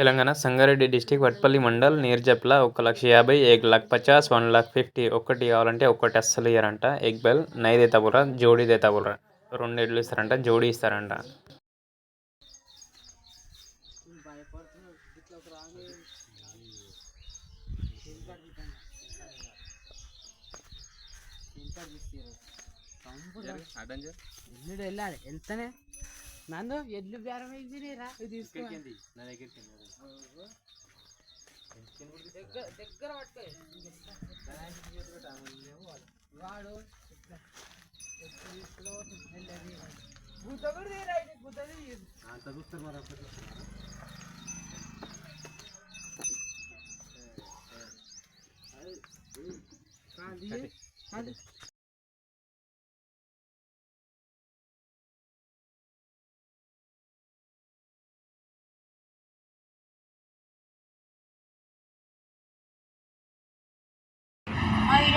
Telangana Sangareddy district Vatpalli mandal నీర్జప్ల ఒక లక్ష యాభై ఏక్ లక్ పచాస్ వన్ లక్ ఫిఫ్టీ ఒక్కటి కావాలంటే ఒక్కటి అస్సలు ఇయ్యారంట. ఎగ్ బెల్ నైదే తబురా జోడీదే తబురా రెండు ఎడ్లు ఇస్తారంట జోడీ ఇస్తారంట. వెళ్ళాలి ఎంతనే నన్ను ఎడ్లు బేరం అయిపోయినాయిరా ఇది తీసుకో దగ్గర దగ్గర పట్టుకో వాడు తీయరా ఇది గుద్ద